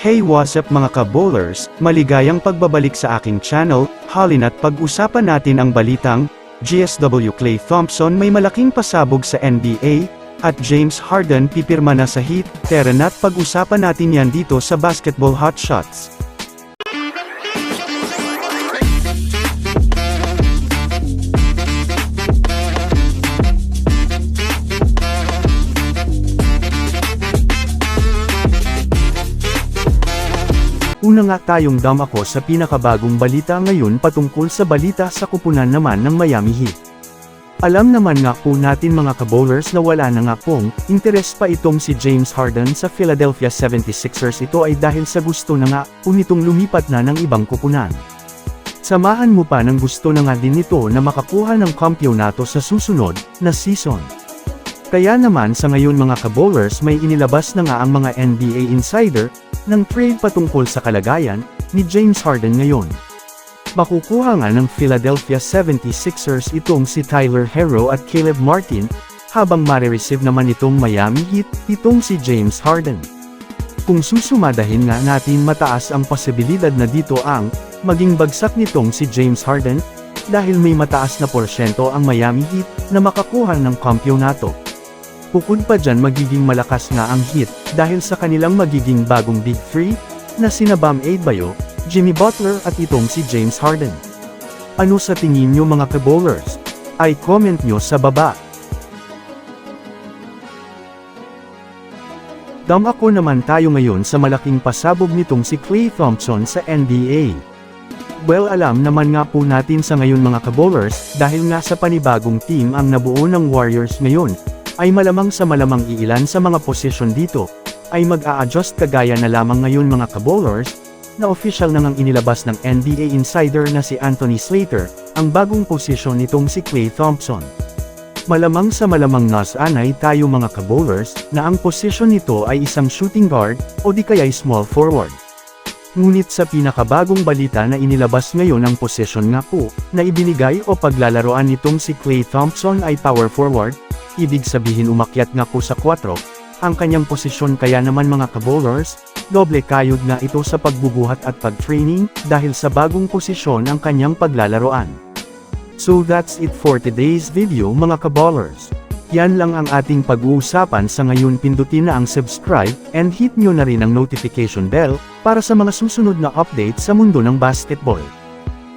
Hey what's up mga ka-bowlers, maligayang pagbabalik sa aking channel, halina't pag-usapan natin ang balitang, GSW Clay Thompson may malaking pasabog sa NBA, at James Harden pipirma na sa Heat, tara na't pag-usapan natin yan dito sa Basketball Hot Shots. Una nga tayong dam ako sa pinakabagong balita ngayon patungkol sa balita sa kupunan naman ng Miami Heat. Alam naman nga po natin mga kabowlers na wala na nga pong interes pa itong si James Harden sa Philadelphia 76ers ito ay dahil sa gusto na nga po lumipat na ng ibang kupunan. Samahan mo pa ng gusto na nga din nito na makakuha ng kampyonato sa susunod na season. Kaya naman sa ngayon mga kabowlers may inilabas na nga ang mga NBA insider ng trade patungkol sa kalagayan ni James Harden ngayon. Makukuha nga ng Philadelphia 76ers itong si Tyler Hero at Caleb Martin, habang marireceive naman itong Miami Heat, itong si James Harden. Kung susumadahin nga natin mataas ang posibilidad na dito ang maging bagsak nitong si James Harden, dahil may mataas na porsyento ang Miami Heat na makakuha ng kampyonato. Bukod pa dyan magiging malakas nga ang Heat dahil sa kanilang magiging bagong Big 3 na sina Bam Adebayo, Jimmy Butler at itong si James Harden. Ano sa tingin nyo mga kabowlers? Ay comment nyo sa baba. Dam ako naman tayo ngayon sa malaking pasabog nitong si Klay Thompson sa NBA. Well alam naman nga po natin sa ngayon mga kabowlers, dahil nga sa panibagong team ang nabuo ng Warriors ngayon, ay malamang sa malamang iilan sa mga posisyon dito, ay mag-a-adjust kagaya na lamang ngayon mga kabowlers, na official na ngang inilabas ng NBA insider na si Anthony Slater, ang bagong posisyon nitong si Klay Thompson. Malamang sa malamang nas anay tayo mga kabowlers, na ang posisyon nito ay isang shooting guard, o di kaya'y small forward. Ngunit sa pinakabagong balita na inilabas ngayon ang posisyon nga po, na ibinigay o paglalaroan nitong si Klay Thompson ay power forward, ibig sabihin umakyat nga po sa 4, ang kanyang posisyon kaya naman mga kabowlers, doble kayod nga ito sa pagbubuhat at pag-training, dahil sa bagong posisyon ang kanyang paglalaroan. So that's it for today's video mga kabowlers. Yan lang ang ating pag-uusapan sa ngayon pindutin na ang subscribe, and hit nyo na rin ang notification bell, para sa mga susunod na update sa mundo ng basketball.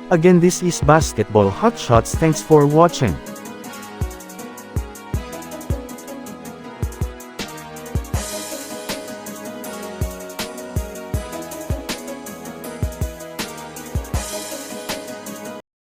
Again this is Basketball Hotshots thanks for watching.